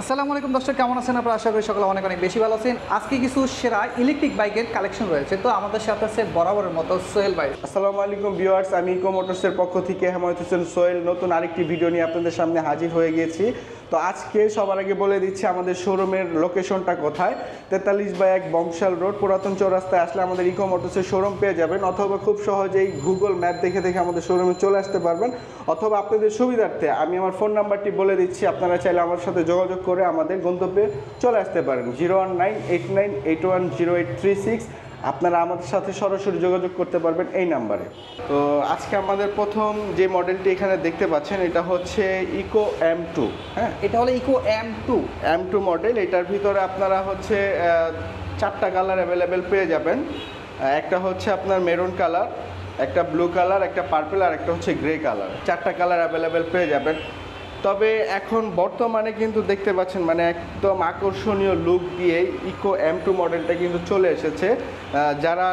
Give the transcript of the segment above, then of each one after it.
আসসালামু আলাইকুম দর্শক, কেমন আছেন আপনারা? আশা করি সকলে অনেক অনেক বেশি ভালো আছেন। আজকে কিছু সেরা ইলেকট্রিক বাইকের কালেকশন রয়েছে। তো আমাদের সাথে আছে বরাবরের মতো সোহেল ভাই। আসসালামু আলাইকুম ভিউয়ার্স, আমি ইকো মোটরসের পক্ষ থেকে হেমায়ত হোসেন সোহেল। নতুন আরেকটি ভিডিও নিয়ে আপনাদের সামনে হাজির হয়ে গিয়েছি তো আজকে সবার আগে বলে দিচ্ছি আমাদের শোরুমের লোকেশনটা কোথায়? তেতাল্লিশ বাই এক বংশাল রোড, পুরাতন চৌরাস্তায় আসলে আমাদের ইকো মোটরসের শোরুম পেয়ে যাবেন। অথবা খুব সহজেই গুগল ম্যাপ দেখে দেখে আমাদের শোরুমে চলে আসতে পারবেন। অথবা আপনাদের সুবিধার্থে আমি আমার ফোন নাম্বারটি বলে দিচ্ছি, আপনারা চাইলে আমার সাথে যোগাযোগ করে আমাদের গন্তব্যে চলে আসতে পারেন। Zero one nine eight nine eight one zero eight three six আপনারা আমাদের সাথে সরাসরি যোগাযোগ করতে পারবেন এই নাম্বারে। তো আজকে আমাদের প্রথম যে মডেলটি এখানে দেখতে পাচ্ছেন এটা হচ্ছে ইকো এম টু হ্যাঁ? এটা হলো eco M two M two model এটার ভিতরে আপনারা হচ্ছে চারটা কালার অ্যাভেলেবেল পেয়ে যাবেন। একটা হচ্ছে আপনার মেরুন কালার একটা ব্লু কালার একটা পার্পল আর একটা হচ্ছে গ্রে কালার চারটা কালার অ্যাভেলেবেল পেয়ে যাবেন। তবে এখন বর্তমানে কিন্তু দেখতে পাচ্ছেন মানে একদম আকর্ষণীয় লুক দিয়ে ইকো এম টু মডেলটা কিন্তু চলে এসেছে। যারা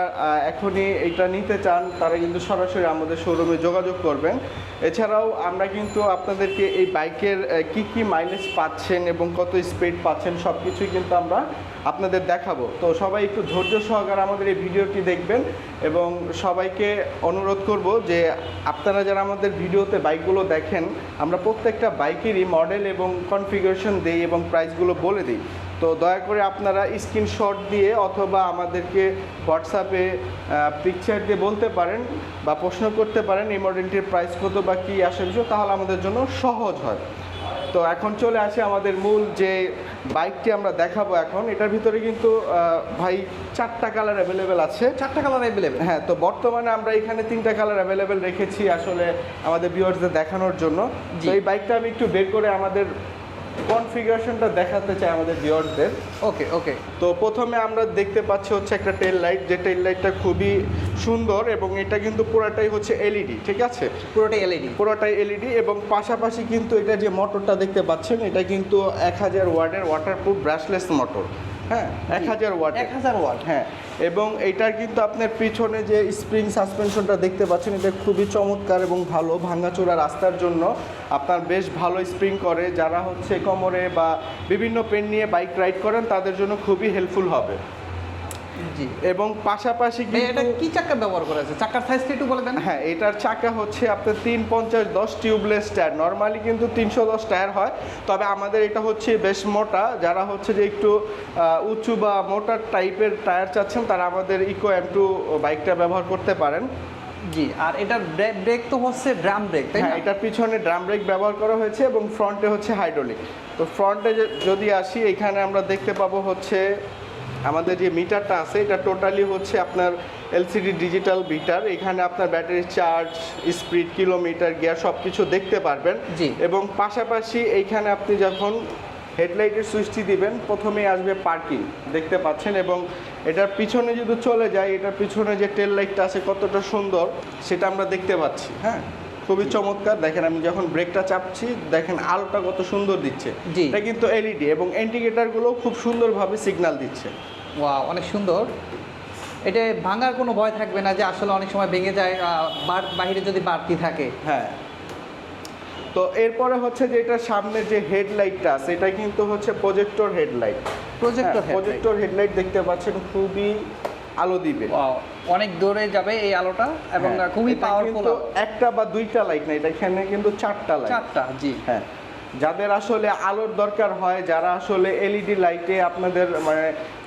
এখনই এটা নিতে চান, তারা কিন্তু সরাসরি আমাদের শোরুমে যোগাযোগ করবেন। এছাড়াও আমরা কিন্তু আপনাদেরকে এই বাইকের কি কি মাইলেজ পাচ্ছেন এবং কত স্পিড পাচ্ছেন সব কিছুই কিন্তু আমরা আপনাদের দেখাবো। তো সবাই একটু ধৈর্য সহকারে আমাদের এই ভিডিওটি দেখবেন এবং সবাইকে অনুরোধ করব যে আপনারা যারা আমাদের ভিডিওতে বাইকগুলো দেখেন, আমরা প্রত্যেকটা বাইকেরই মডেল এবং কনফিগারেশন দেই এবং প্রাইসগুলো বলে দিই। তো দয়া করে আপনারা স্ক্রিনশট দিয়ে অথবা আমাদেরকে হোয়াটসঅ্যাপে পিকচার দিয়ে বলতে পারেন বা প্রশ্ন করতে পারেন এই মডেলটির প্রাইস কত বা কী আসে, তাহলে আমাদের জন্য সহজ হয়। তো এখন চলে আসে আমাদের মূল যে বাইকটি আমরা দেখাবো এখন এটার ভিতরে কিন্তু ভাই চারটা কালার অ্যাভেলেবেল আছে। চারটা কালার অ্যাভেলেবেল হ্যাঁ তো বর্তমানে আমরা এখানে তিনটা কালার অ্যাভেলেবেল রেখেছি আসলে আমাদের ভিউয়ার্সদের দেখানোর জন্য। তো এই বাইকটা আমি একটু বের করে আমাদের কনফিগারেশনটা দেখাতে চাই আমাদের ভিওরদের ওকে ওকে। তো প্রথমে আমরা দেখতে পাচ্ছি হচ্ছে একটা টেল লাইট যে টেল লাইটটা খুবই সুন্দর এবং এটা কিন্তু পুরাটাই হচ্ছে এলইডি ঠিক আছে? পুরোটাই এলইডি পুরোটাই এলইডি এবং পাশাপাশি কিন্তু এটা যে মোটরটা দেখতে পাচ্ছেন এটা কিন্তু এক হাজার ওয়ার্ডের ওয়াটারপ্রুফ ব্রাশলেস মোটর হ্যাঁ এক হাজার ওয়াট এক হাজার ওয়াট। হ্যাঁ এবং এটার কিন্তু আপনার পিছনে যে স্প্রিং সাসপেনশনটা দেখতে পাচ্ছেন এটা খুবই চমৎকার এবং ভালো ভাঙ্গাচোরা রাস্তার জন্য। আপনার বেশ ভালো স্প্রিং করে যারা হচ্ছে কোমরে বা বিভিন্ন পেন নিয়ে বাইক রাইড করেন তাদের জন্য খুবই হেল্পফুল হবে। এবং পাশাপাশি এটা কি চাকা ব্যবহার করা আছে? চাকার সাইজটা একটু বলে দেন? হ্যাঁ এটার চাকা হচ্ছে আপনার তিন পঞ্চাশ দশ টিউবলেস টায়ার নর্মালি কিন্তু তিনশো দশ টায়ার হয় তবে আমাদের এটা হচ্ছে বেশ মোটা। যারা হচ্ছে যে একটু উঁচু বা মোটা টাইপের টায়ার চাচ্ছেন তারা আমাদের ইকো এম টু বাইকটা ব্যবহার করতে পারেন। জি আর এটার ব্রেক তো হচ্ছে ড্রাম ব্রেক তাই না? হ্যাঁ এটার পিছনে ড্রাম ব্রেক ব্যবহার করা হয়েছে এবং ফ্রন্টে হচ্ছে হাইড্রোলিক তো ফ্রন্টে যদি আসি এখানে আমরা দেখতে পাবো হচ্ছে আমাদের যে মিটারটা আছে এটা টোটালি হচ্ছে আপনার এলসিডি ডিজিটাল মিটার এখানে আপনার battery charge speed kilometre gear সব কিছু দেখতে পারবেন। জি। এবং পাশাপাশি এইখানে আপনি যখন হেডলাইটের সুইচটি দিবেন প্রথমেই আসবে পার্কিং দেখতে পাচ্ছেন। এবং এটার পিছনে যদি চলে যায় এটার পিছনে যে টেল লাইটটা আছে কতটা সুন্দর সেটা আমরা দেখতে পাচ্ছি হ্যাঁ? খুবই চমৎকার। দেখেন আমি যখন ব্রেকটা চাপছি দেখেন আলোটা কত সুন্দর দিচ্ছে। এটা কিন্তু এলইডি এবং ইন্ডিকেটারগুলো খুব সুন্দরভাবে সিগন্যাল দিচ্ছে। ওয়া অনেক সুন্দর। এটা ভাঙার কোনো ভয় থাকবে না যে আসলে অনেক সময় ভেঙে যায় বাহিরে যদি বাড়তি থাকে। হ্যাঁ। তো এরপরে হচ্ছে যে এটা সামনে যে হেডলাইটটা আছে এটা কিন্তু হচ্ছে projector headlight. Projector projector headlight দেখতে পাচ্ছেন খুবই আলো দিবে। অনেক দূরে যাবে এই আলোটা এবং হ্যাঁ, খুবই পাওয়ারফুল একটা বা দুইটা লাইট না এটা এখানে কিন্তু চারটা লাইট চারটা জি। হ্যাঁ যাদের আসলে আলোর দরকার হয় যারা আসলে এলইডি লাইটে আপনাদের মানে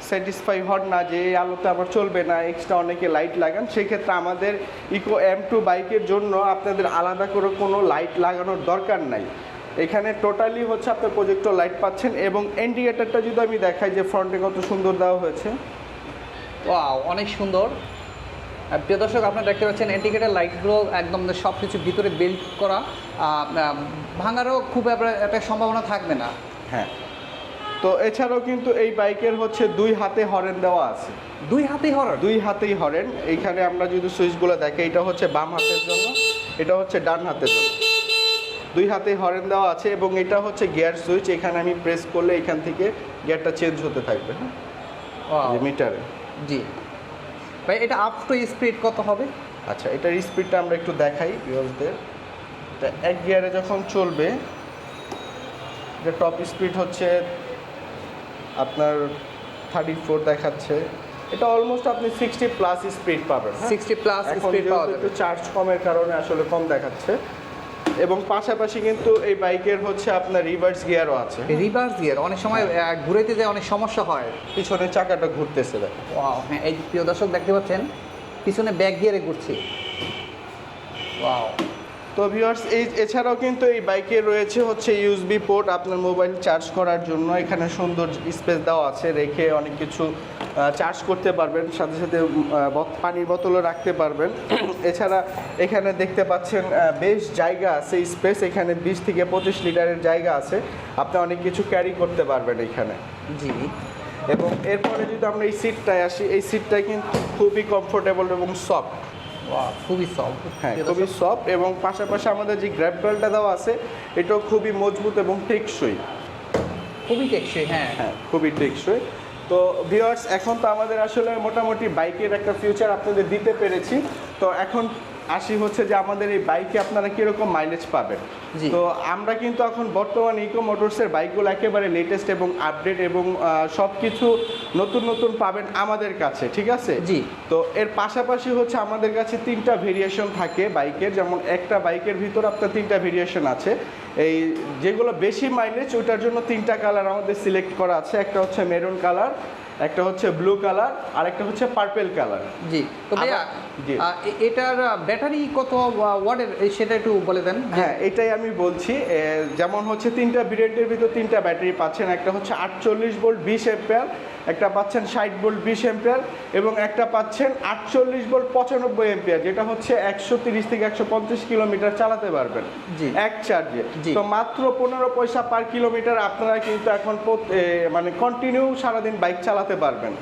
স্যাটিসফাই হন না যে এই আলোতে আমার চলবে না এক্সট্রা অনেকে লাইট লাগান সেক্ষেত্রে আমাদের ইকো এম টু বাইকের জন্য আপনাদের আলাদা করে কোনো লাইট লাগানোর দরকার নাই। এখানে টোটালি হচ্ছে আপনার প্রজেক্টর লাইট পাচ্ছেন এবং ইন্ডিকেটারটা যদি আমি দেখাই যে ফ্রন্টে কত সুন্দর দেওয়া হয়েছে। ওয়াও অনেক সুন্দর। প্রিয় দর্শক আপনারা দেখতে পাচ্ছেন ইন্ডিকেটার লাইটগুলো একদম সব কিছু ভিতরে বিল্ড করা। ভাঙারও খুব একটা- একটা সম্ভাবনা থাকবে না। হ্যাঁ। তো এছাড়াও কিন্তু এই বাইকের হচ্ছে দুই হাতে হরেন দেওয়া আছে। দুই হাতেই হরার দুই হাতেই হরেন। এইখানে আমরা যদি সুইচগুলো দেখি এটা হচ্ছে বাম হাতের জন্য এটা হচ্ছে ডান হাতের জন্য। দুই হাতেই হরেন দেওয়া আছে এবং এটা হচ্ছে গিয়ার সুইচ। এখানে আমি প্রেস করলে এখান থেকে গিয়ারটা চেঞ্জ হতে থাকবে হ্যাঁ? মিটারে জি। ভাই এটা আপ টু স্পিড কত হবে? আচ্ছা এটার স্পিডটা আমরা একটু দেখাই ভিউয়ার্সদের এটা এক গিয়ারে যখন চলবে যে টপ স্পিড হচ্ছে আপনার থার্টি ফোর দেখাচ্ছে। এটা অলমোস্ট আপনি সিক্সটি প্লাস স্পিড পাবেন? সিক্সটি প্লাস স্পিড পাওয়া যাবে। একটু চার্জ কমের কারণে আসলে কম দেখাচ্ছে। এবং পাশাপাশি কিন্তু এই বাইকের হচ্ছে আপনার রিভার্স গিয়ারও আছে। রিভার্স গিয়ার অনেক সময় ঘুরেতে যায় অনেক সমস্যা হয়। পিছনে চাকাটা ঘুরতেছে ওয়াও হ্যাঁ এই প্রিয় দর্শক দেখতে পাচ্ছেন পিছনে ব্যাক গিয়ারে ঘুরছি। ওয়াও তো ভিউয়ার্স এই এছাড়াও কিন্তু এই বাইকে রয়েছে হচ্ছে ইউএসবি পোর্ট আপনার মোবাইল চার্জ করার জন্য। এখানে সুন্দর স্পেস দেওয়া আছে রেখে অনেক কিছু চার্জ করতে পারবেন সাথে সাথে পানির বোতলও রাখতে পারবেন। এছাড়া এখানে দেখতে পাচ্ছেন বেশ জায়গা আছে স্পেস এখানে বিশ থেকে পঁচিশ লিটারের জায়গা আছে। আপনি অনেক কিছু ক্যারি করতে পারবেন এখানে। জি। এবং এরপরে যদি আমরা এই সিটটায় আসি এই সিটটা কিন্তু খুবই কমফোর্টেবল এবং সফট খুবই সফট হ্যাঁ খুবই সফট এবং পাশাপাশি আমাদের যে গ্র্যাপ বেলটা দেওয়া আছে এটাও খুবই মজবুত এবং টেকসই। খুবই টেকসই হ্যাঁ। হ্যাঁ খুবই টেকসই। তো ভিওয়ার্স এখন তো আমাদের আসলে মোটামুটি বাইকের একটা ফিউচার আপনাদের দিতে পেরেছি। তো এখন আসি হচ্ছে যে আমাদের এই বাইকে আপনারা কীরকম মাইলেজ পাবেন। তো আমরা কিন্তু এখন বর্তমানে ইকো মোটরসের বাইকগুলো একেবারে লেটেস্ট এবং আপডেট এবং সব কিছু নতুন নতুন পাবেন আমাদের কাছে ঠিক আছে জি। তো এর পাশাপাশি হচ্ছে আমাদের কাছে তিনটা ভেরিয়েশন থাকে বাইকের যেমন একটা বাইকের ভিতর আপনার তিনটা ভেরিয়েশন আছে এই যেগুলো বেশি মাইলেজ ওইটার জন্য তিনটা কালার আমাদের সিলেক্ট করা আছে একটা হচ্ছে মেরুন কালার একটা হচ্ছে ব্লু কালার আর একটা হচ্ছে পার্পেল কালার জি। তো ভাইয়া জি। এটার ব্যাটারি কত ওয়াটের সেটা একটু বলে দেন। হ্যাঁ এটাই আমি বলছি যেমন হচ্ছে তিনটা ব্রিডের ভিতর তিনটা ব্যাটারি পাচ্ছেন একটা হচ্ছে আটচল্লিশ ভোল্ট বিশ এম্পিয়ার একটা পাচ্ছেন ষাট ভোল্ট বিশ এম্পিয়ার এবং একটা পাচ্ছেন আটচল্লিশ ভোল্ট পঁচানব্বই এম্পিয়ার যেটা হচ্ছে একশো তিরিশ থেকে একশো পঞ্চাশ কিলোমিটার চালাতে পারবেন। জি। এক চার্জে তো মাত্র পনেরো পয়সা পার কিলোমিটার আপনারা কিন্তু এখন মানে কন্টিনিউ সারাদিন বাইক চালাতে পারবেন।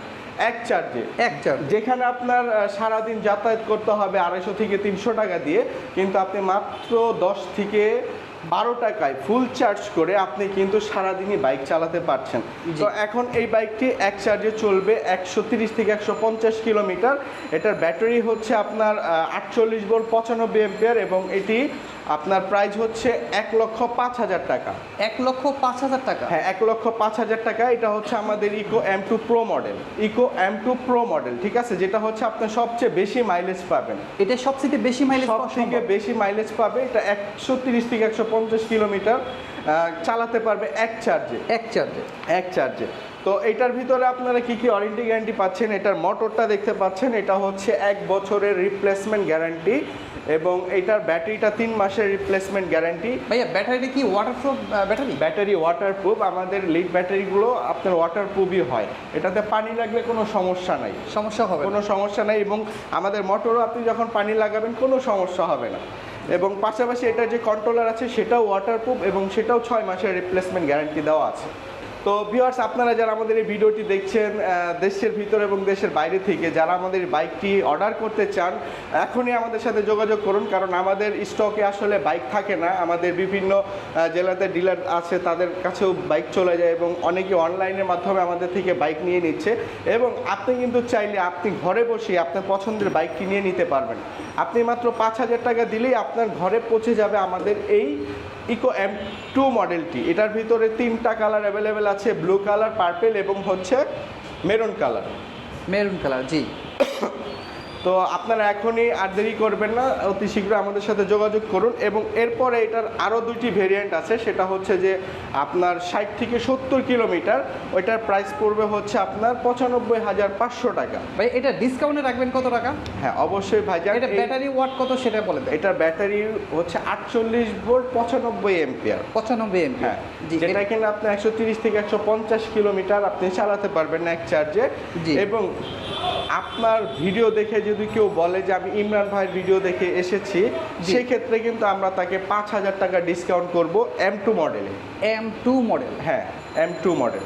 এক চার্জে এক চার যেখানে আপনার সারাদিন যাতায়াত করতে হবে আড়াইশো থেকে তিনশো টাকা দিয়ে কিন্তু আপনি মাত্র দশ থেকে বারো টাকায় ফুল চার্জ করে আপনি কিন্তু সারাদিনই বাইক চালাতে পারছেন। তো এখন এই বাইকটি এক চার্জে চলবে একশো তিরিশ থেকে একশো পঞ্চাশ কিলোমিটার। এটার ব্যাটারি হচ্ছে আপনার আটচল্লিশ ভোল্ট পঁচানব্বই এম্পিয়ার এবং এটি আপনার প্রাইস হচ্ছে এক লক্ষ পাঁচ হাজার টাকা। এক লক্ষ পাঁচ হাজার টাকা? হ্যাঁ এক লক্ষ পাঁচ হাজার টাকা এটা হচ্ছে আমাদের eco M two pro model eco M two pro model ঠিক আছে? যেটা হচ্ছে আপনার সবচেয়ে বেশি মাইলেজ পাবেন। এটা সবচেয়ে বেশি মাইলেজ সব থেকে বেশি মাইলেজ পাবে এটা একশো তিরিশ থেকে একশো পঞ্চাশ কিলোমিটার চালাতে পারবে এক চার্জে এক চার্জে এক চার্জে তো এটার ভিতরে আপনারা কি কি ওয়ারেন্টি গ্যারান্টি পাচ্ছেন? এটার মোটরটা দেখতে পাচ্ছেন এটা হচ্ছে এক বছরের রিপ্লেসমেন্ট গ্যারান্টি এবং এটার ব্যাটারিটা তিন মাসের রিপ্লেসমেন্ট গ্যারান্টি ভাইয়া ব্যাটারিটা কি ওয়াটারপ্রুফ ব্যাটারি? ব্যাটারি ওয়াটারপ্রুফ আমাদের লিড ব্যাটারিগুলো আপনার ওয়াটারপ্রুফই হয়। এটাতে পানি লাগলে কোনো সমস্যা নাই। সমস্যা হবে কোনো সমস্যা নাই এবং আমাদের মোটরও আপনি যখন পানি লাগাবেন কোনো সমস্যা হবে না। এবং পাশাপাশি এটার যে কন্ট্রোলার আছে সেটাও ওয়াটারপ্রুফ এবং সেটাও ছয় মাসের রিপ্লেসমেন্ট গ্যারান্টি দেওয়া আছে। তো ভিউয়ার্স আপনারা যারা আমাদের এই ভিডিওটি দেখছেন দেশের ভিতর এবং দেশের বাইরে থেকে, যারা আমাদের বাইকটি অর্ডার করতে চান, এখনই আমাদের সাথে যোগাযোগ করুন, কারণ আমাদের স্টকে আসলে বাইক থাকে না। আমাদের বিভিন্ন জেলাতে ডিলার আছে, তাদের কাছেও বাইক চলে যায় এবং অনেকে অনলাইনের মাধ্যমে আমাদের থেকে বাইক নিয়ে নিচ্ছে। এবং আপনি কিন্তু চাইলে আপনি ঘরে বসে আপনার পছন্দের বাইকটি নিয়ে নিতে পারবেন। আপনি মাত্র পাঁচ হাজার টাকা দিলেই আপনার ঘরে পৌঁছে যাবে আমাদের এই ইকো এম টু মডেলটি এটার ভিতরে তিনটা কালার অ্যাভেলেবেল আছে ব্লু কালার পার্পেল এবং হচ্ছে মেরুন কালার মেরুন কালার জি। তো আপনারা এখনই আর দেরি করবেন না অতি শীঘ্র আমাদের সাথে যোগাযোগ করুন এবং এরপরে এটার আরও দুইটি ভেরিয়েন্ট আছে সেটা হচ্ছে যে আপনার ষাট থেকে সত্তর কিলোমিটার ওইটার প্রাইস পড়বে হচ্ছে আপনার পঁচানব্বই হাজার পাঁচশো টাকা। ভাই এটা ডিসকাউন্টে রাখবেন কত টাকা? হ্যাঁ অবশ্যই ভাইজান এটা ব্যাটারি ওয়াট কত সেটা বলে এটার ব্যাটারি হচ্ছে আটচল্লিশ ভোল্ট পঁচানব্বই এম্পিয়ার পঁচানব্বই এমপি হ্যাঁ জি যেটা এটা- কিনা আপনি একশো তিরিশ থেকে একশো পঞ্চাশ কিলোমিটার আপনি চালাতে পারবেন এক চার্জে জি। এবং আপনার ভিডিও দেখে যদি কেউ বলে যে আমি ইমরান ভাইয়ের ভিডিও দেখে এসেছি সেক্ষেত্রে কিন্তু আমরা তাকে পাঁচ হাজার টাকা ডিসকাউন্ট করব এম টু মডেলে এম টু মডেল হ্যাঁ এম টু মডেল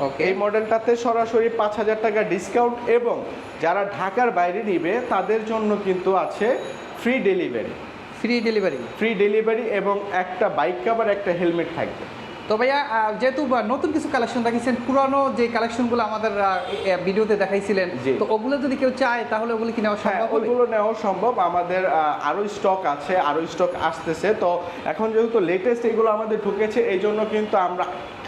ওকে এই মডেলটাতে সরাসরি পাঁচ হাজার টাকা ডিসকাউন্ট এবং যারা ঢাকার বাইরে নিবে তাদের জন্য কিন্তু আছে free delivery free delivery free delivery এবং একটা বাইক কাভার একটা হেলমেট থাকবে। তো ভাইয়া যেহেতু নতুন কিছু কালেকশন দেখিয়েছেন পুরানো যে কালেকশনগুলো আমাদের ভিডিওতে দেখাইছিলেন। তো ওগুলো যদি কেউ চায় তাহলে ওগুলো কি নেওয়া হ্যাঁ সম্ভব ওগুলো নেওয়া সম্ভব। আমাদের আরও স্টক আছে আরও স্টক আসতেছে। তো এখন যেহেতু লেটেস্ট এগুলো আমাদের ঢুকেছে এই জন্য কিন্তু আমরা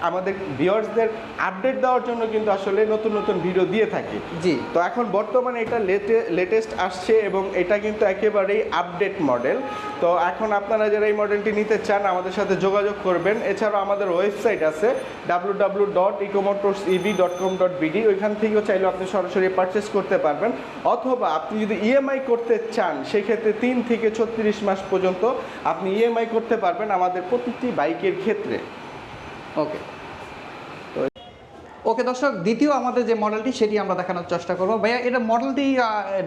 আমাদের ভিউয়ার্সদের আপডেট দেওয়ার জন্য কিন্তু আসলে নতুন নতুন ভিডিও দিয়ে থাকি। জি। তো এখন বর্তমানে এটা লেটেস্ট আসছে এবং এটা কিন্তু একেবারেই আপডেট মডেল তো এখন আপনারা যারা এই মডেলটি নিতে চান আমাদের সাথে যোগাযোগ করবেন। এছাড়াও আমাদের ওয়েবসাইট আছে W W dot eco motors EV dot com dot BD ওইখান থেকেও চাইলে আপনি সরাসরি পারচেস করতে পারবেন। অথবা আপনি যদি ইএমআই করতে চান সেক্ষেত্রে তিন থেকে ছত্রিশ মাস পর্যন্ত আপনি ইএমআই করতে পারবেন আমাদের প্রতিটি বাইকের ক্ষেত্রে। ওকে ওকে দর্শক দ্বিতীয় আমাদের যে মডেলটি সেটি আমরা দেখানোর চেষ্টা করব। ভাইয়া এটা মডেলটি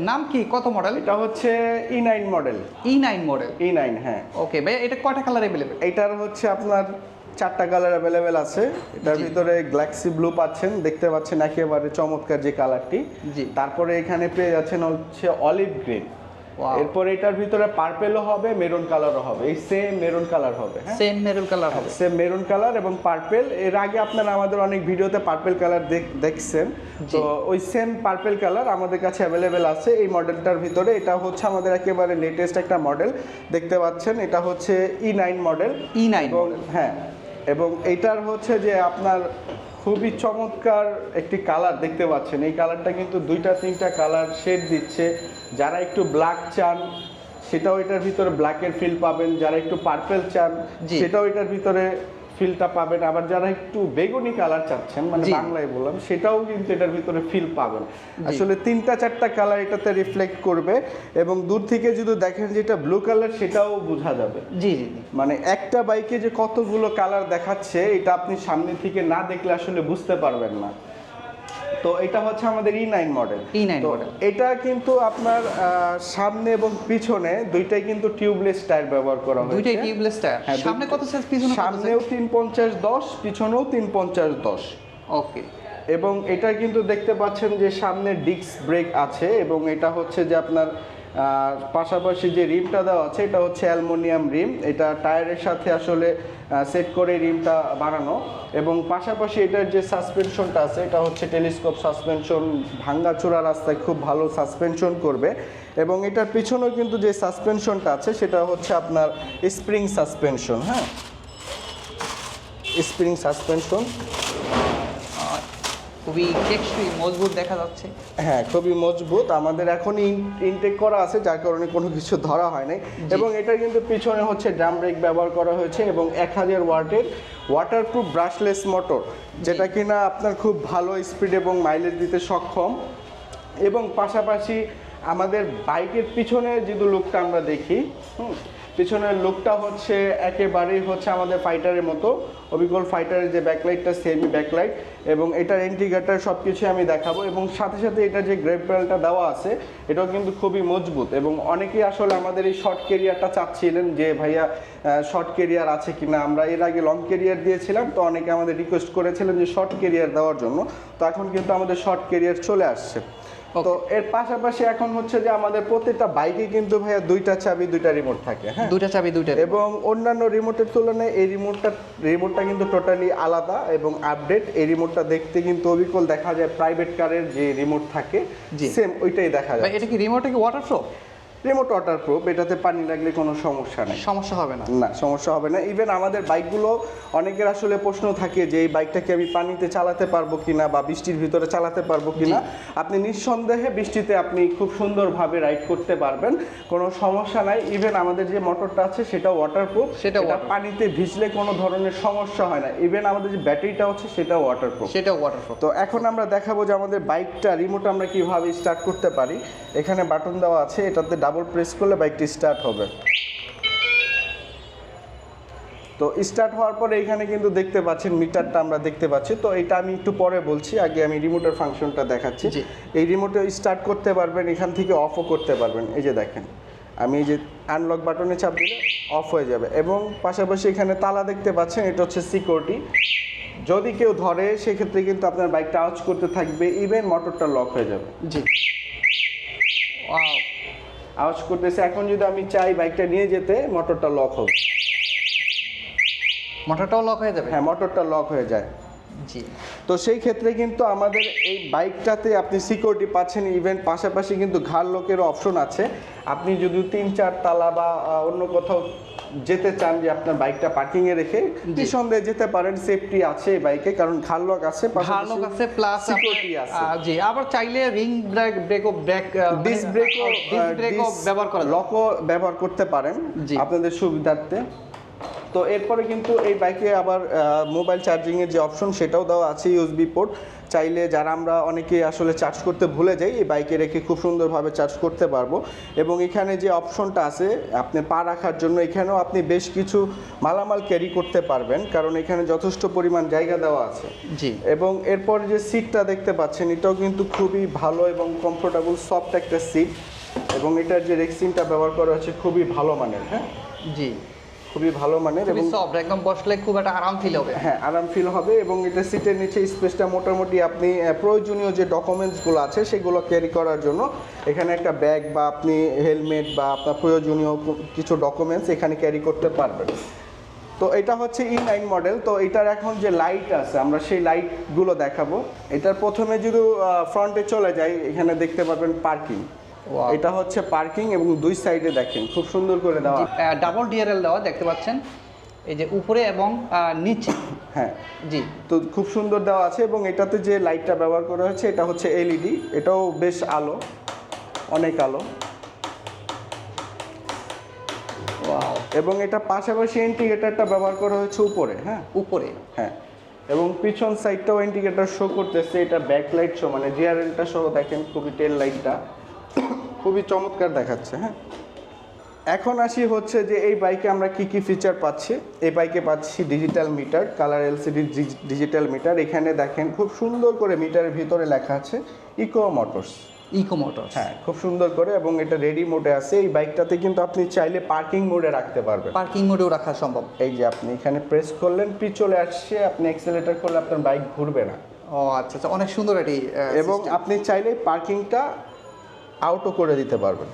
নাম কি? কত মডেল এটা হচ্ছে E nine model E nine model E nine হ্যাঁ। ওকে ভাইয়া এটা কয়টা কালার অ্যাভেলেবেল এটার হচ্ছে আপনার চারটা কালার অ্যাভেলেবেল আছে। এটার ভিতরে গ্যালাক্সি ব্লু পাচ্ছেন দেখতে পাচ্ছেন একেবারে চমৎকার যে কালারটি জি। তারপরে এখানে পেয়ে যাচ্ছেন হচ্ছে অলিভ গ্রিন. এরপর এটার ভিতরে পার্পেলও হবে মেরুন কালারও হবে। এই সেম মেরুন কালার হবে হ্যাঁ? সেম মেরুন কালার হবে। সেম মেরুন কালার এবং পার্পেল এর আগে আপনারা আমাদের অনেক ভিডিওতে পার্পেল কালার দেখছেন। তো ওই সেম পার্পেল কালার আমাদের কাছে অ্যাভেলেবেল আছে। এই মডেলটার ভিতরে এটা হচ্ছে আমাদের একেবারে লেটেস্ট একটা মডেল দেখতে পাচ্ছেন এটা হচ্ছে E nine model E nine হ্যাঁ এবং এটার হচ্ছে যে আপনার খুবই চমৎকার একটি কালার দেখতে পাচ্ছেন। এই কালারটা কিন্তু দুইটা তিনটা কালার শেড দিচ্ছে। যারা একটু ব্ল্যাক চান সেটাও এটার ভিতরে ব্ল্যাকের ফিল পাবেন। যারা একটু পার্পেল চান সেটাও এটার ভিতরে ফিলটা পাবেন। আবার যারা একটু বেগুনি কালার চাচ্ছেন মানে। বাংলায় বললাম সেটাও কিন্তু এটার ভিতরে ফিল পাবেন। আসলে তিনটা চারটা কালার এটাতে রিফ্লেক্ট করবে এবং দূর থেকে যদি দেখেন যেটা ব্লু কালার সেটাও বোঝা যাবে। জি জি জি। মানে একটা বাইকে যে কতগুলো কালার দেখাচ্ছে এটা আপনি সামনে থেকে না দেখলে আসলে বুঝতে পারবেন না। তো এটা হচ্ছে আমাদের E nine model E nine model এটা কিন্তু আপনার সামনে এবং পিছনে দুইটাই কিন্তু টিউবলেস টায়ার ব্যবহার করা হয়েছে। দুইটাই টিউবলেস টায়ার হ্যাঁ, সামনে কত সাইজ পিছনে সামনেও তিন পঞ্চাশ দশ পিছনেও তিন পঞ্চাশ দশ। ওকে এবং এটা কিন্তু দেখতে পাচ্ছেন যে সামনে ডিস্ক ব্রেক আছে এবং এটা হচ্ছে যে আপনার পাশাপাশি যে রিমটা দেওয়া আছে, এটা হচ্ছে অ্যালমোনিয়াম রিম। এটা টায়ারের সাথে আসলে সেট করে রিমটা বানানো। এবং পাশাপাশি এটার যে সাসপেনশনটা আছে, এটা হচ্ছে টেলিস্কোপ সাসপেনশন ভাঙ্গাচোরা রাস্তায় খুব ভালো সাসপেনশন করবে। এবং এটার পিছনেও কিন্তু যে সাসপেনশনটা আছে, সেটা হচ্ছে আপনার স্প্রিং সাসপেনশন হ্যাঁ? Spring suspension. খুবই টেকসই মজবুত দেখা যাচ্ছে। হ্যাঁ খুবই মজবুত। আমাদের এখনই ইনটেক করা আছে যার কারণে কোনো কিছু ধরা হয় নাই। এবং এটা কিন্তু পিছনে হচ্ছে ড্রাম ব্রেক ব্যবহার করা হয়েছে এবং এক হাজার ওয়াটের ওয়াটারপ্রুফ ব্রাশলেস মোটর যেটা কিনা আপনার খুব ভালো স্পিড এবং মাইলেজ দিতে সক্ষম। এবং পাশাপাশি আমাদের বাইকের পিছনে যে লুকটা আমরা দেখি হুম, পিছনের লুকটা হচ্ছে একেবারেই হচ্ছে আমাদের ফাইটারের মতো। অবিকল ফাইটারের যে ব্যাকলাইটটা সেমি ব্যাকলাইট এবং এটার ইন্টিগ্রেটার সব কিছু আমি দেখাবো। এবং সাথে সাথে এটা যে গ্রেপ বেলটা দেওয়া আছে, এটাও কিন্তু খুবই মজবুত। এবং অনেকেই আসলে আমাদের এই শর্ট কেরিয়ারটা চাচ্ছিলেন যে, ভাইয়া শর্ট কেরিয়ার আছে কিনা? আমরা এর আগে লং কেরিয়ার দিয়েছিলাম, তো অনেকে আমাদের রিকোয়েস্ট করেছিলেন যে শর্ট কেরিয়ার দেওয়ার জন্য। তো এখন কিন্তু আমাদের শর্ট কেরিয়ার চলে আসছে। তো এর পাশাপাশি এখন হচ্ছে যে আমাদের প্রত্যেকটা বাইকে কিন্তু ভাইয়া দুইটা চাবি দুইটা রিমোট থাকে হ্যাঁ? দুইটা চাবি দুইটা এবং অন্যান্য রিমোটের তুলনায় এই রিমোটটা রিমোটটা কিন্তু টোটালি আলাদা এবং আপডেট এই রিমোটটা দেখতে কিন্তু অবিকল দেখা যায় প্রাইভেট কারের যে রিমোট থাকে জি। সেম ওইটাই দেখা ভাই যায় এটা কি রিমোটটা কি ওয়াটারপ্রুফ রিমোট ওয়াটার প্রুফ এটাতে পানি লাগলে কোনো সমস্যা নেই। সমস্যা হবে না। না সমস্যা হবে না। ইভেন আমাদের বাইকগুলো অনেকের আসলে প্রশ্ন থাকে যে এই বাইকটাকে আমি পানিতে চালাতে পারব কিনা বা বৃষ্টির ভিতরে চালাতে পারব কিনা? আপনি নিঃসন্দেহে বৃষ্টিতে আপনি খুব সুন্দরভাবে রাইড করতে পারবেন কোনো সমস্যা নাই। ইভেন আমাদের যে মোটরটা আছে সেটা ওয়াটারপ্রুফ সেটা পানিতে ভিজলে কোনো ধরনের সমস্যা হয় না। ইভেন আমাদের যে ব্যাটারিটা হচ্ছে সেটা ওয়াটারপ্রুফ সেটা ওয়াটারপ্রুফ তো এখন আমরা দেখাবো যে আমাদের বাইকটা রিমোট আমরা কীভাবে স্টার্ট করতে পারি। এখানে বাটন দেওয়া আছে এটাতে ডাবল প্রেস করলে বাইকটি স্টার্ট হবে। তো স্টার্ট হওয়ার পরে এখানে কিন্তু দেখতে পাচ্ছেন মিটারটা আমরা দেখতে পাচ্ছি। তো এটা আমি একটু পরে বলছি আগে আমি রিমোটের ফাংশনটা দেখাচ্ছি। জি। এই রিমোটে স্টার্ট করতে পারবেন এখান থেকে অফও করতে পারবেন। এই যে দেখেন আমি এই যে আনলক বাটনে চাপ দিলে অফ হয়ে যাবে। এবং পাশাপাশি এখানে তালা দেখতে পাচ্ছেন এটা হচ্ছে সিকিউরিটি যদি কেউ ধরে সেক্ষেত্রে কিন্তু আপনার বাইকটা আউজ করতে থাকবে ইভেন মোটরটা লক হয়ে যাবে। জি। ওয়াও আওয়াজ করতেছে এখন যদি আমি চাই বাইকটা নিয়ে যেতে মোটরটা লক হবে। মোটরটাও লক হয়ে যাবে? হ্যাঁ মোটরটা লক হয়ে যায়। জি। তো সেই ক্ষেত্রে কিন্তু আমাদের এই বাইকটাতে আপনি সিকিউরিটি পাচ্ছেন ইভেন পাশাপাশি কিন্তু ঘাড় লোকের অপশন আছে। আপনি যদি তিন চার তালা বা অন্য কোথাও যেতে চান যে আপনার বাইকটা পার্কিং এ রেখে নিঃসন্দেহে যেতে পারেন সেফটি আছে এই বাইকে কারণ ঘাড় লক আছে আছে প্লাস সিকিউরিটি আছে। জি আবার চাইলে রিং ব্রেক ব্রেকও ব্রেক ডিস ব্রেকও ডিস ব্রেকও ব্যবহার করা লকও ব্যবহার করতে পারেন আপনাদের সুবিধার্থে। তো এরপরে কিন্তু এই বাইকে আবার মোবাইল চার্জিং এর যে অপশন সেটাও দেওয়া আছে ইউএসবি পোর্ট চাইলে যারা আমরা অনেকে আসলে চার্জ করতে ভুলে যাই এই বাইকে রেখে খুব সুন্দরভাবে চার্জ করতে পারব। এবং এখানে যে অপশনটা আছে আপনি পা রাখার জন্য এখানেও আপনি বেশ কিছু মালামাল ক্যারি করতে পারবেন কারণ এখানে যথেষ্ট পরিমাণ জায়গা দেওয়া আছে। জি। এবং এরপর যে সিটটা দেখতে পাচ্ছেন এটাও কিন্তু খুবই ভালো এবং কমফোর্টেবল সফট একটা সিট এবং এটার যে রেক্সিনটা ব্যবহার করা হচ্ছে খুবই ভালো মানের হ্যাঁ? জি। খুবই ভালো মানের এবং সফট একদম বসলে খুব একটা আরাম ফিল হবে। হ্যাঁ আরাম ফিল হবে এবং এটা সিটের নিচে স্পেসটা মোটামুটি আপনি প্রয়োজনীয় যে ডকুমেন্টসগুলো আছে সেগুলো ক্যারি করার জন্য এখানে একটা ব্যাগ বা আপনি হেলমেট বা আপনার প্রয়োজনীয় কিছু ডকুমেন্টস এখানে ক্যারি করতে পারবেন। তো এটা হচ্ছে ই নাইন মডেল তো এটার এখন যে লাইট আছে আমরা সেই লাইটগুলো দেখাবো। এটার প্রথমে যদি ফ্রন্টে চলে যাই এখানে দেখতে পারবেন পার্কিং. এটা হচ্ছে পার্কিং এবং দুই সাইডে দেখেন খুব সুন্দর করে দেওয়া। ডাবল ডিআরএল দেওয়া দেখতে পাচ্ছেন? এই যে উপরে এবং নিচে। হ্যাঁ। জি। তো খুব সুন্দর দেওয়া আছে এবং এটাতে যে লাইটটা ব্যবহার করা হয়েছে এটা হচ্ছে এলইডি এটাও বেশ আলো অনেক আলো। এবং এটা পাশাপাশি ইন্ডিকেটারটা ব্যবহার করা হয়েছে উপরে হ্যাঁ? উপরে। হ্যাঁ। এবং পিছন সাইডটাও ইন্ডিকেটার শো করতেছে এটা ব্যাক লাইট শো মানে জিআরএলটা সহ দেখেন খুবই টেল লাইটটা খুবই চমৎকার দেখাচ্ছে হ্যাঁ? এখন আসি হচ্ছে যে এই বাইকে আমরা কি কি ফিচার পাচ্ছি? এই বাইকে পাচ্ছি digital meter colour LCD digital meter এখানে দেখেন খুব সুন্দর করে মিটারের ভিতরে লেখা আছে ইকো মোটরস ইকো মোটরস হ্যাঁ খুব সুন্দর করে এবং এটা রেডি মোডে আছে। এই বাইকটাতে কিন্তু আপনি চাইলে পার্কিং মোডে রাখতে পারবেন। পার্কিং মোডেও রাখা সম্ভব। এই যে আপনি এখানে প্রেস করলেন পি চলে আসছে আপনি এক্সেলেটর করলে আপনার বাইক ঘুরবে না। ও আচ্ছা আচ্ছা অনেক সুন্দর এটি এবং আপনি চাইলে পার্কিংটা আউটও করে দিতে পারবেন।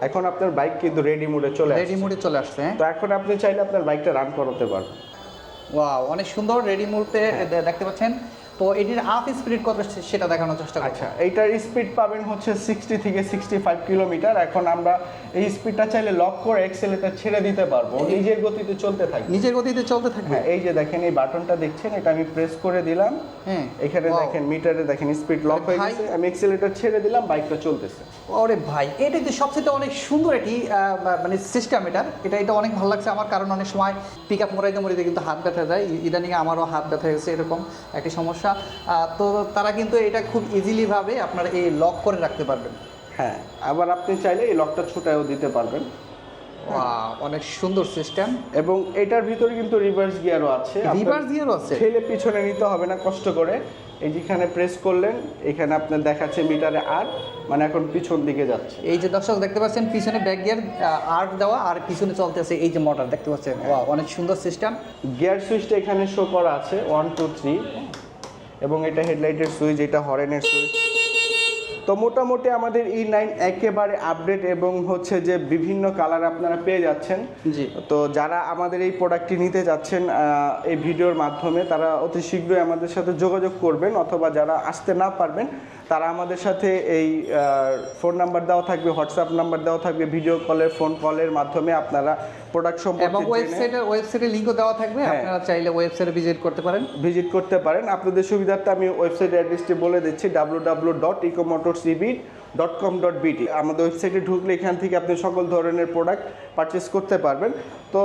এখন আপনার বাইক কিন্তু রেডি মোডে চলে রেডি মুডে মোডে চলে আসছে হ্যাঁ। তো এখন আপনি চাইলে আপনার বাইকটা রান করাতে পারবেন। ওয়াও অনেক সুন্দর রেডি মুহূর্তে হ্যাঁ। দেখতে পাচ্ছেন। তো এটির হাফ স্পিড কত সেটা দেখানোর চেষ্টা করছি আচ্ছা এইটার স্পিড পাবেন হচ্ছে সিক্সটি থেকে সিক্সটি ফাইভ কিলোমিটার এখন আমরা এই স্পিডটা চাইলে লক করে এক্সেলেটার ছেড়ে দিতে পারব। নিজের গতিতে চলতে থাকবে। নিজের গতিতে চলতে থাকবে? হ্যাঁ এই যে দেখেন এই বাটনটা দেখছেন এটা আমি প্রেস করে দিলাম। হ্যাঁ এখানে দেখেন মিটারে দেখেন স্পিড লক হয়ে। গেছে। আমি এক্সেলেটার ছেড়ে দিলাম বাইকটা চলতেছে। ওরে ভাই এটা কিন্তু সবচেয়ে অনেক সুন্দর এটি আহ, মানে সিস্টেম এটার এটা এটা অনেক ভালো লাগছে আমার কারণ অনেক সময় পিক আপ মরাইতে মরিতে কিন্তু হাত ব্যথা যায়। ইদানিং আমারও হাত ব্যথা হয়েছে এরকম একটি সমস্যা। আহ, তো তারা কিন্তু এটা খুব ইজিলি ভাবে আপনার এই লক করে রাখতে পারবেন। হ্যাঁ আবার আপনি চাইলে এই লকটা ছুটায়ও দিতে পারবেন। অনেক সুন্দর সিস্টেম এবং এটার ভিতরে কিন্তু রিভার্স গিয়ারও আছে। রিভার্স গিয়ারও আছে? ঠেলে পিছনে নিতে হবে না কষ্ট করে। এই যেখানে প্রেস করলেন এখানে আপনার দেখাচ্ছে মিটারে আর মানে এখন পিছন দিকে যাচ্ছে। এই যে দর্শক দেখতে পাচ্ছেন পিছনে ব্যাক গিয়ার আর্ট দেওয়া আর পিছনে চলতেছে এই যে মোটর দেখতে পাচ্ছেন? অনেক সুন্দর সিস্টেম গিয়ার সুইচটা এখানে শো করা আছে ওয়ান টু থ্রি এবং এটা হেডলাইটের সুইচ এটা হরেনের সুইচ তো মোটামুটি আমাদের ই নাইন একেবারে আপডেট এবং হচ্ছে যে বিভিন্ন কালার আপনারা পেয়ে যাচ্ছেন। জি। তো যারা আমাদের এই প্রোডাক্টটি নিতে যাচ্ছেন এই ভিডিওর মাধ্যমে তারা অতি শীঘ্রই আমাদের সাথে যোগাযোগ করবেন অথবা যারা আসতে না পারবেন তারা আমাদের সাথে এই ফোন নাম্বার দেওয়া থাকবে হোয়াটসঅ্যাপ নাম্বার দেওয়া থাকবে ভিডিও কলের ফোন কলের মাধ্যমে আপনারা প্রোডাক্ট সম্পর্কে এবং ওয়েবসাইটে ওয়েবসাইটের লিংকও দেওয়া থাকবে হ্যাঁ। আপনারা চাইলে ওয়েবসাইটে ভিজিট করতে পারেন ভিজিট করতে পারেন আপনাদের সুবিধার্থে আমি ওয়েবসাইট অ্যাড্রেসটি বলে দিচ্ছি W W dot eco motors dot com dot BT আমাদের ওয়েবসাইটে ঢুকলে এখান থেকে আপনি সকল ধরনের প্রোডাক্ট পারচেস করতে পারবেন। তো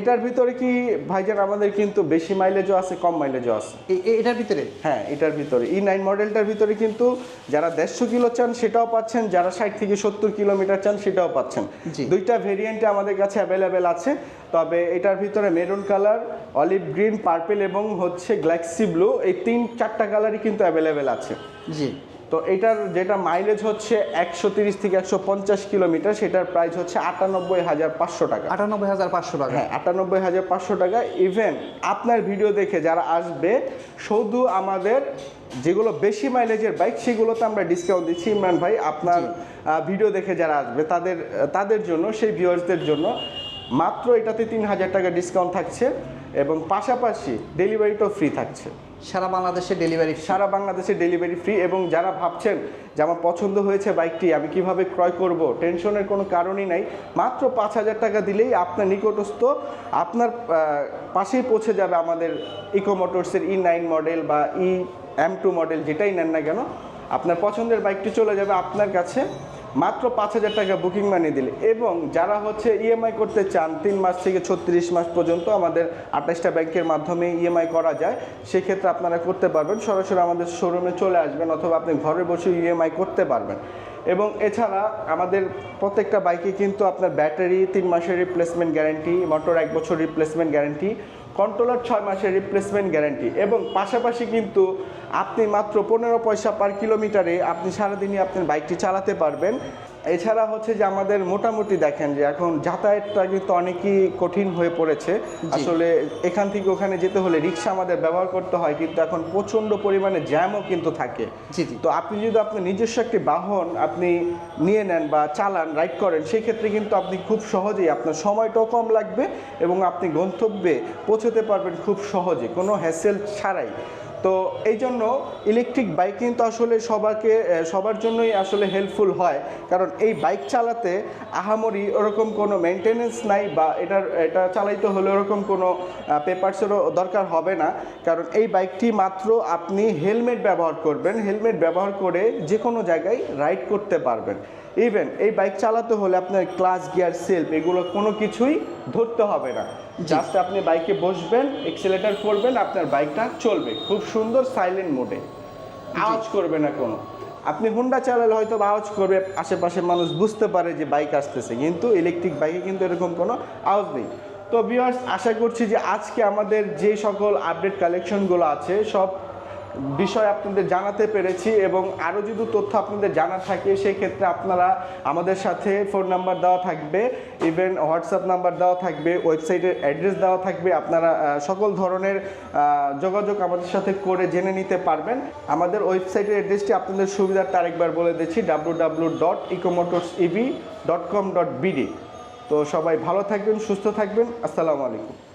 এটার ভিতরে কি ভাইজান আমাদের কিন্তু বেশি মাইলেজও আছে কম মাইলেজও আছে? এটার ভিতরে? হ্যাঁ এটার ভিতরে। ই নাইন মডেলটার ভিতরে কিন্তু যারা দেড়শো কিলো চান সেটাও পাচ্ছেন যারা ষাট থেকে সত্তর কিলোমিটার চান সেটাও পাচ্ছেন। দুইটা ভেরিয়েন্টে আমাদের কাছে অ্যাভেলেবেল আছে। তবে এটার ভিতরে maroon colour olive green purple এবং হচ্ছে গ্ল্যাক্সি ব্লু এই তিন চারটা কালারই কিন্তু অ্যাভেলেবেল আছে। জি। তো এটার যেটা মাইলেজ হচ্ছে একশো তিরিশ থেকে একশো পঞ্চাশ কিলোমিটার সেটার প্রাইস হচ্ছে আটানব্বই হাজার পাঁচশো টাকা। আটানব্বই হাজার পাঁচশো টাকা। হ্যাঁ আটানব্বই হাজার পাঁচশো টাকা। ইভেন আপনার ভিডিও দেখে যারা আসবে শুধু আমাদের যেগুলো বেশি মাইলেজের বাইক সেগুলোতে আমরা ডিসকাউন্ট দিচ্ছি। ইমরান ভাই আপনার ভিডিও দেখে যারা আসবে তাদের তাদের জন্য সেই ভিউয়ার্সদের জন্য মাত্র এটাতে তিন হাজার টাকা ডিসকাউন্ট থাকছে এবং পাশাপাশি ডেলিভারিটাও ফ্রি থাকছে। সারা বাংলাদেশে ডেলিভারি সারা বাংলাদেশে ডেলিভারি ফ্রি এবং যারা ভাবছেন যে আমার পছন্দ হয়েছে বাইকটি, আমি কীভাবে ক্রয় করব, টেনশনের কোনো কারণই নাই। মাত্র পাঁচ হাজার টাকা দিলেই আপনার নিকটস্থ, আপনার পাশেই পৌঁছে যাবে আমাদের ইকো মোটরসের ই নাইন মডেল বা ই এম টু মডেল যেটাই নেন না কেন, আপনার পছন্দের বাইকটি চলে যাবে আপনার কাছে। মাত্র পাঁচ হাজার টাকা বুকিং মানি দিলে। এবং যারা হচ্ছে ইএমআই করতে চান, তিন মাস থেকে ছত্রিশ মাস পর্যন্ত আমাদের আঠাশটা ব্যাংকের মাধ্যমে ইএমআই করা যায়, সেক্ষেত্রে আপনারা করতে পারবেন। সরাসরি আমাদের শোরুমে চলে আসবেন অথবা আপনি ঘরে বসে ইএমআই করতে পারবেন। এবং এছাড়া আমাদের প্রত্যেকটা বাইকে কিন্তু আপনার ব্যাটারি তিন মাসের রিপ্লেসমেন্ট গ্যারান্টি মোটর এক বছর রিপ্লেসমেন্ট গ্যারান্টি কন্ট্রোলার ছয় মাসের রিপ্লেসমেন্ট গ্যারান্টি এবং পাশাপাশি কিন্তু আপনি মাত্র পনেরো পয়সা পার কিলোমিটারে আপনি সারাদিনই আপনার বাইকটি চালাতে পারবেন। এছাড়া হচ্ছে যে আমাদের মোটামুটি দেখেন যে এখন যাতায়াতটা কিন্তু অনেকই কঠিন হয়ে পড়েছে। আসলে এখান থেকে ওখানে যেতে হলে রিক্সা আমাদের ব্যবহার করতে হয় কিন্তু এখন প্রচণ্ড পরিমাণে জ্যামও কিন্তু থাকে। জি জি। তো আপনি যদি আপনার নিজস্ব একটি বাহন আপনি নিয়ে নেন বা চালান রাইড করেন সেক্ষেত্রে কিন্তু আপনি খুব সহজেই আপনার সময়টাও কম লাগবে এবং আপনি গন্তব্যে পৌঁছতে পারবেন খুব সহজে। কোনো হ্যাসেল ছাড়াই। তো এই জন্য ইলেকট্রিক বাইক কিন্তু আসলে সবাকে সবার জন্যই আসলে হেল্পফুল হয়। কারণ এই বাইক চালাতে আহামরি ওরকম কোনো মেনটেনেন্স নাই বা এটার, এটা চালাইতে হলে ওরকম কোনো পেপারসেরও দরকার হবে না। কারণ এই বাইকটি মাত্র আপনি হেলমেট ব্যবহার করবেন। হেলমেট ব্যবহার করে যে কোনো জায়গায় রাইড করতে পারবেন। ইভেন এই বাইক চালাতে হলে আপনার ক্লাস গিয়ার সেলফ এগুলো কোনো কিছুই ধরতে হবে না। জাস্ট আপনি বাইকে বসবেন এক্সেলেটার করবেন আপনার বাইকটা চলবে। খুব সুন্দর সাইলেন্ট মোডে আওয়াজ করবে না কোনো। আপনি হুন্ডা চালালে হয়তো আওয়াজ করবে আশেপাশে মানুষ বুঝতে পারে যে বাইক আসতেছে কিন্তু ইলেকট্রিক বাইকে কিন্তু এরকম কোনো আওয়াজ নেই। তো বিয়ার্স আশা করছি যে আজকে আমাদের যে সকল আপডেট কালেকশনগুলো আছে সব বিষয় আপনাদের জানাতে পেরেছি এবং আরও যদি তথ্য আপনাদের জানা থাকে সেই ক্ষেত্রে আপনারা আমাদের সাথে ফোন নাম্বার দেওয়া থাকবে ইভেন হোয়াটসঅ্যাপ নাম্বার দেওয়া থাকবে ওয়েবসাইটের অ্যাড্রেস দেওয়া থাকবে। আপনারা সকল ধরনের যোগাযোগ আমাদের সাথে করে জেনে নিতে পারবেন। আমাদের ওয়েবসাইটের অ্যাড্রেসটি আপনাদের সুবিধার্থে আরেকবার বলে দিচ্ছি W W dot eco motors EV dot com dot BD তো সবাই ভালো থাকবেন, সুস্থ থাকবেন। আসসালামু আলাইকুম।